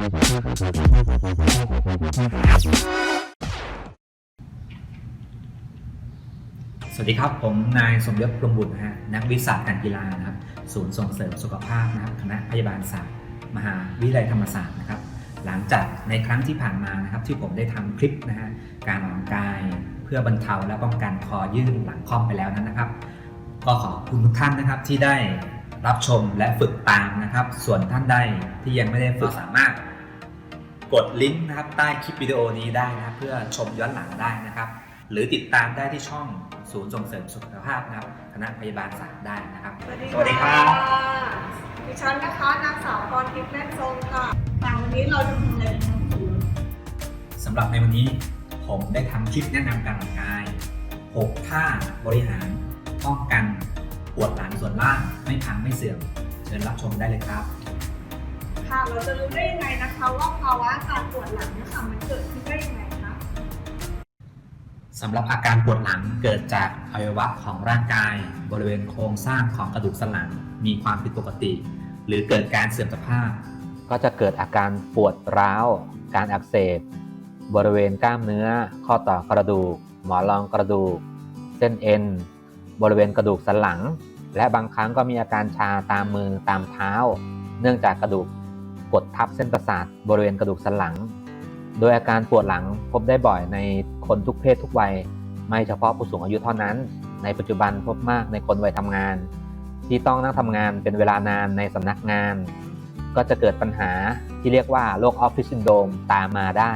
สวัสดีครับ ผมนายสมยศพรมบุตรนะฮะนักวิชาการกีฬานะครับ ศูนย์ส่งเสริมสุขภาพนะครับคณะพยาบาลศาสตร์ มหาวิทยาลัยธรรมศาสตร์นะครับ หลังจากในครั้งที่ผ่านมานะครับ ที่ผมได้ทำคลิปนะฮะการออกกำลังกายเพื่อบรรเทาและป้องกันคอยื่นหลังค่อมไปแล้วนั้นนะครับ ก็ขอบคุณทุกท่านนะครับที่ได้รับชมและฝึกตามนะครับ ส่วนท่านใดที่ยังไม่ได้ฝึกสามารถ กดลิงก์นะครับใต้คลิปวิดีโอนี้ได้นะครับเพื่อชมย้อนหลังได้นะครับ หรือติดตามได้ที่ช่องศูนย์ส่งเสริมสุขภาพนะครับคณะพยาบาลศาสตร์ได้นะครับ สวัสดีสวัสดีครับดิฉันนะคะนางสาวพรทิพย์แม่นทรงค่ะแต่วันนี้เราจะทำอะไรกันคะคุณสำหรับในวันนี้ผมได้ทำคลิปแนะนำการออกกำลังกาย 6 ท่าบริหารป้องกันปวดหลังส่วนล่างไม่พังไม่เสื่อมเชิญรับชมได้เลยครับ ค่ะ เราจะรู้ได้ยังไงนะคะว่าภาวะการปวดหลังเนะคะมันเกิดขึ้นได้ยังไงคะสำหรับอาการปวดหลังเกิดจากอวัยวะของร่างกาย บริเวณโครงสร้างของกระดูกสันหลังมีความผิดปกติ หรือเกิดการเสื่อมสภาพ ก็จะเกิดอาการปวดร้าว การอักเสบบริเวณกล้ามเนื้อ ข้อต่อกระดูก หมอนรองกระดูก เส้นเอ็น บริเวณกระดูกสันหลัง และบางครั้งก็มีอาการชาตามมือตามเท้า เนื่องจากกระดูก กดทับเส้นประสาทบริเวณกระดูกสันหลัง โดยอาการปวดหลังพบได้บ่อยในคนทุกเพศทุกวัย ไม่เฉพาะผู้สูงอายุเท่านั้น ในปัจจุบันพบมากในคนวัยทำงาน ที่ต้องนั่งทำงานเป็นเวลานานในสำนักงาน ก็จะเกิดปัญหาที่เรียกว่าโรคออฟฟิศซินโดรมตามมาได้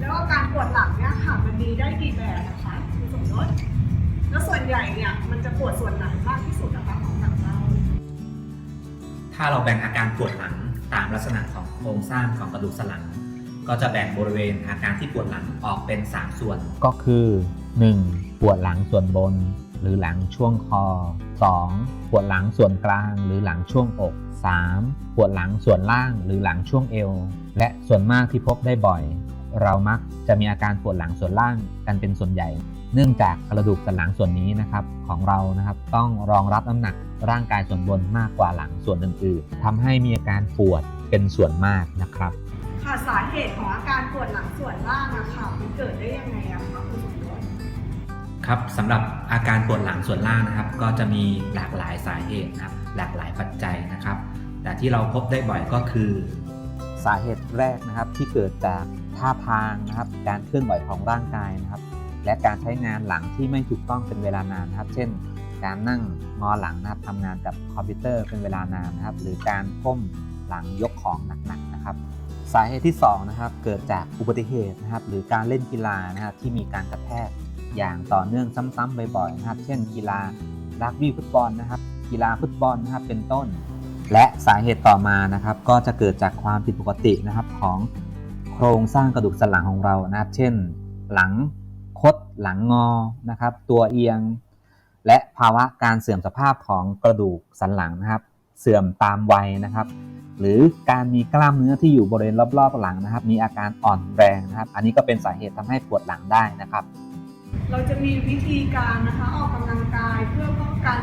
แล้วอาการปวดหลังเนี่ยค่ะมันมีได้กี่แบบนะคะคุณสมยศแล้วส่วนใหญ่เนี่ยมันจะปวดส่วนไหนมากที่สุดนะคะ ถ้าเราแบ่งอาการปวดหลังตามลักษณะของโครงสร้างของกระดูกสันหลัง ก็จะแบ่งบริเวณอาการที่ปวดหลังออกเป็น 3 ส่วน ก็คือ 1. ปวดหลังส่วนบน หรือหลังช่วงคอ 2. ปวดหลังส่วนกลางหรือหลังช่วงอก 3. ปวดหลังส่วนล่างหรือหลังช่วงเอว และส่วนมากที่พบได้บ่อย เรามักจะมีอาการปวดหลังส่วนล่างกันเป็นส่วนใหญ่ เนื่องจากกระดูกสันหลังส่วนนี้นะครับของเรานะครับต้องรองรับน้ำหนักร่างกายส่วนบนมากกว่าหลังส่วนอื่นๆทำให้มีอาการปวดเป็นส่วนมากนะครับ ค่ะสาเหตุของอาการปวดหลังส่วนล่างอะค่ะมันเกิดได้ยังไงอะคะคุณสมยศครับสำหรับอาการปวดหลังส่วนล่างนะครับ ก็จะมีหลากหลายสาเหตุนะครับหลากหลายปัจจัยนะครับ แต่ที่เราพบได้บ่อยก็คือ สาเหตุแรกนะครับที่เกิดจากท่าทางนะครับ การเคลื่อนไหวของร่างกายนะครับ และการใช้งานหลังที่ไม่ถูกต้องเป็นเวลานานนะครับ เช่น การนั่งงอหลังนะครับทำงานกับคอมพิวเตอร์เป็นเวลานานนะครับ หรือการก้มหลังยกของหนักๆนะครับ สาเหตุที่สองนะครับเกิดจากอุบัติเหตุนะครับ หรือการเล่นกีฬานะครับที่มีการกระแทกอย่างต่อเนื่องซ้ำๆบ่อยๆนะครับ เช่น กีฬารักบี้ฟุตบอลนะครับ กีฬาฟุตบอลนะครับเป็นต้น และสาเหตุต่อมานะครับ ก็จะเกิดจากความผิดปกตินะครับของโครงสร้างกระดูกสันหลังของเรานะครับ เช่น หลัง คดหลังงอนะครับ ตัวเอียง และภาวะการเสื่อมสภาพของกระดูกสันหลังนะครับ เสื่อมตามวัยนะครับ หรือการมีกล้ามเนื้อที่อยู่บริเวณรอบๆหลังนะครับ มีอาการอ่อนแรงนะครับ อันนี้ก็เป็นสาเหตุทำให้ปวดหลังได้นะครับ เราจะมีวิธีการนะคะออกกำลังกายเพื่อป้องกัน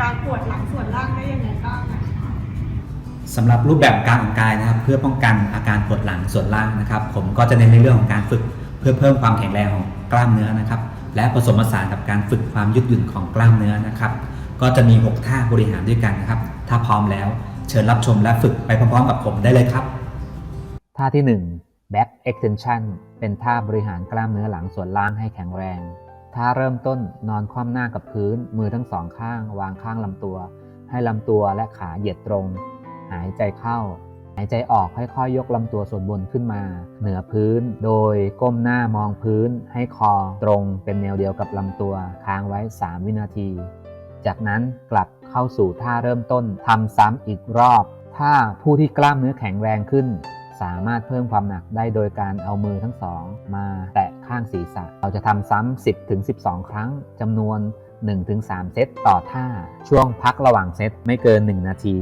การปวดหลังส่วนล่างได้ยังไงบ้างนะคะสำหรับรูปแบบการออกกำลังกายนะครับ เพื่อป้องกันอาการปวดหลังส่วนล่างนะครับ ผมก็จะเน้นในเรื่องของการฝึกเพื่อเพิ่มความแข็งแรงของ กล้ามเนื้อนะครับ และผสมผสานกับการฝึกความยืดหยุ่นของกล้ามเนื้อนะครับ ก็จะมี 6 ท่าบริหารด้วยกันนะครับ ถ้าพร้อมแล้ว เชิญรับชมและฝึกไปพร้อมๆ กับผมได้เลยครับ ท่าที่ 1 back extension เป็นท่าบริหารกล้ามเนื้อหลังส่วนล่างให้แข็งแรงท่าเริ่มต้นนอนคว่ำหน้ากับพื้น มือทั้งสองข้าง วางข้างลำตัว ให้ลำตัวและขาเหยียดตรง หายใจเข้าายใจออกค่อยๆ ยกลำตัวส่วนบนขึ้นมา เหนือพื้น โดยก้มหน้ามองพื้น ให้คอตรงเป็นแนวเดียวกับลำตัวค้างไว้ 3 วินาที จากนั้นกลับเข้าสู่ท่าเริ่มต้นทำซ้ำอีกรอบ ถ้าผู้ที่กล้ามเนื้อแข็งแรงขึ้น สามารถเพิ่มความหนักได้โดยการเอามือทั้งสองมาแตะข้างศีรษะ เราจะทำซ้ำ 10ถึง12 ครั้งจำนวน 1-3 เซตต่อท่า ช่วงพักระหว่างเซตไม่เกิน 1 นาที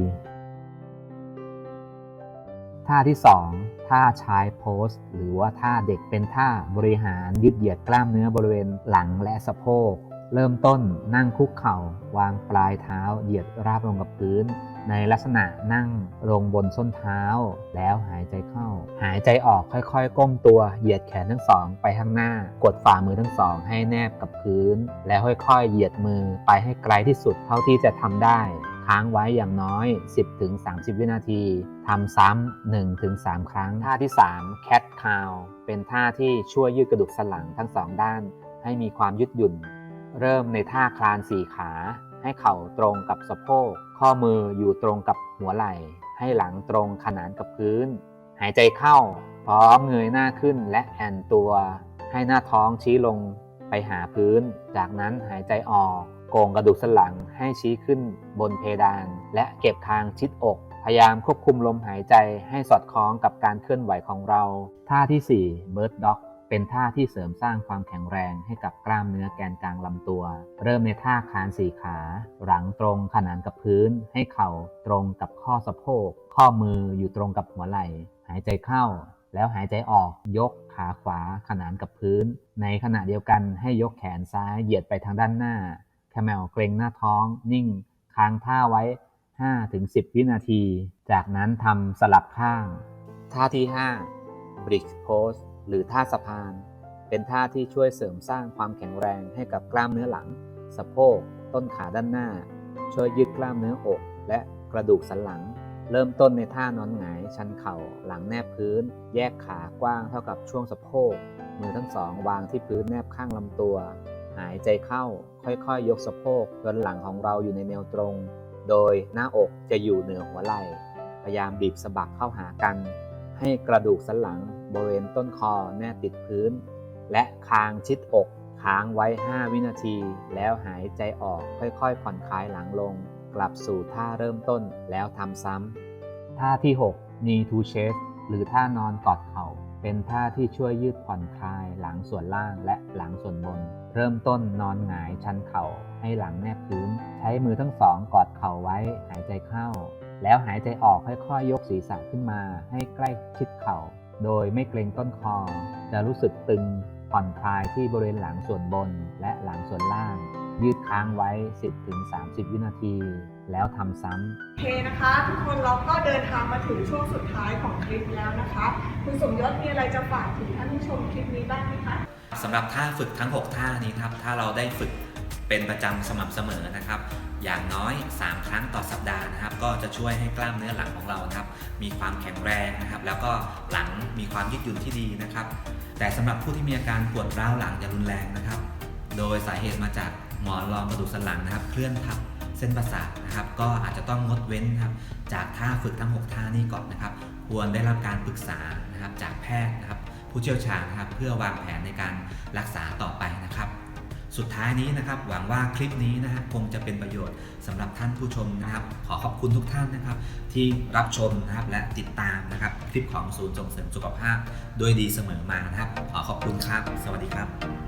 ท่าที่ 2 ท่าชายโพสหรือว่าท่าเด็กเป็นท่าบริหารยืดเหยียดกล้ามเนื้อบริเวณหลังและสะโพก เริ่มต้นนั่งคุกเข่า วางปลายเท้าเหยียดราบลงกับพื้น ในลักษณะนั่งลงบนส้นเท้า แล้วหายใจเข้า หายใจออกค่อยๆ ก้มตัวเหยียดแขนทั้งสอง ไปข้างหน้ากดฝ่ามือทั้งสอง ให้แนบกับพื้น แล้วค่อยๆ เหยียดมือไปให้ไกลที่สุดเท่าที่จะทำได้ ค้างไว้อย่างน้อย 10-30 วินาทีทำซ้ำ1-3 ครั้ง ท่าที่ 3 cat cow เป็นท่าที่ช่วยยืดกระดูกสันหลังทั้งสองด้าน ให้มีความยืดหยุ่น เริ่มในท่าคลานสี่ขา ให้เข่าตรงกับสะโพก ข้อมืออยู่ตรงกับหัวไหล่ ให้หลังตรงขนานกับพื้น หายใจเข้า พร้อมเงยหน้าขึ้นและแอนตัว ให้หน้าท้องชี้ลงไปหาพื้น จากนั้นหายใจออก โกงกระดูกสันหลังให้ชี้ขึ้นบนเพดาน และเก็บคางชิดอก พยายามควบคุมลมหายใจให้สอดคล้องกับการเคลื่อนไหวของเรา ท่าที่ 4 Bird Dog เป็นท่าที่เสริมสร้างความแข็งแรงให้กับกล้ามเนื้อแกนกลางลำตัว เริ่มในท่าคานสี่ขา หลังตรงขนานกับพื้น ให้เข่าตรงกับข้อสะโพก ข้อมืออยู่ตรงกับหัวไหล่ หายใจเข้า แล้วหายใจออกยกขาขวาขนานกับพื้น ในขณะเดียวกันให้ยกแขนซ้ายเหยียดไปทางด้านหน้า แคมลเกรงหน้าท้องนิ่งค้างท่าไว้ 5-10 วินาที จากนั้นทำสลับข้าง ท่าที่ 5 Bridge Pose หรือท่าสะพาน เป็นท่าที่ช่วยเสริมสร้างความแข็งแรงให้กับกล้ามเนื้อหลัง สะโพก ต้นขาด้านหน้า ช่วยยืดกล้ามเนื้ออก และกระดูกสันหลัง เริ่มต้นในท่านอนหงายชันเข่าหลังแนบพื้น แยกขากว้างเท่ากับช่วงสะโพกมือทั้งสองวางที่พื้นแนบข้างลำตัว หายใจเข้าค่อยๆ ยกสะโพกจนหลังของเราอยู่ในแนวตรง โดยหน้าอกจะอยู่เหนือหัวไหล่ พยายามบีบสะบักเข้าหากัน ให้กระดูกสันหลังบริเวณต้นคอแนบติดพื้น และคางชิดอกค้างไว้ 5 วินาที แล้วหายใจออกค่อยๆ ผ่อนคลายหลังลง กลับสู่ท่าเริ่มต้นแล้วทำซ้ำท่าที่ 6 knee to chest หรือท่านอนกอดเข่า เป็นท่าที่ช่วยยืดผ่อนคลายหลังส่วนล่างและหลังส่วนบน เริ่มต้นนอนหงายชันเข่าให้หลังแนบพื้น ใช้มือทั้งสองกอดเข่าไว้หายใจเข้า แล้วหายใจออกค่อยๆยกศีรษะขึ้นมาให้ใกล้ชิดเข่า โดยไม่เกรงต้นคอ จะรู้สึกตึงผ่อนคลายที่บริเวณหลังส่วนบนและหลังส่วนล่าง ยืดค้างไว้ 10-30 วินาที แล้วทำซ้ำโอเคนะคะ ทุกคนเราก็เดินทางมาถึงช่วงสุดท้ายของคลิปแล้วนะคะ คุณสมยศมีอะไรจะฝากถึงท่านผู้ชมคลิปนี้บ้างไหมคะ สำหรับท่าฝึกทั้ง 6 ท่านี้ครับ ถ้าเราได้ฝึกเป็นประจำสม่ำเสมอนะครับ อย่างน้อย 3 ครั้งต่อสัปดาห์นะครับ ก็จะช่วยให้กล้ามเนื้อหลังของเรานะครับ มีความแข็งแรงนะครับ แล้วก็หลังมีความยืดหยุ่นที่ดีนะครับ แต่สำหรับผู้ที่มีอาการปวดร้าวหลังอย่างรุนแรงนะครับ โดยสาเหตุมาจากหมอนรองกระดูกสันหลังนะครับ เคลื่อนทับเส้นประสาทนะครับ ก็อาจจะต้องงดเว้นครับ จากท่าฝึกทั้ง 6 ท่านี้ก่อนนะครับ ควรได้รับการปรึกษานะครับจากแพทย์นะครับ ผู้เชี่ยวชาญนะครับเพื่อวางแผนในการรักษาต่อไปนะครับ สุดท้ายนี้นะครับหวังว่าคลิปนี้นะฮะคงจะเป็นประโยชน์สำหรับท่านผู้ชมนะครับ ขอขอบคุณทุกท่านนะครับ ที่รับชมนะครับและติดตามนะครับคลิปของศูนย์ส่งเสริมสุขภาพ โดยดีเสมอมานะครับ ขอขอบคุณครับ สวัสดีครับ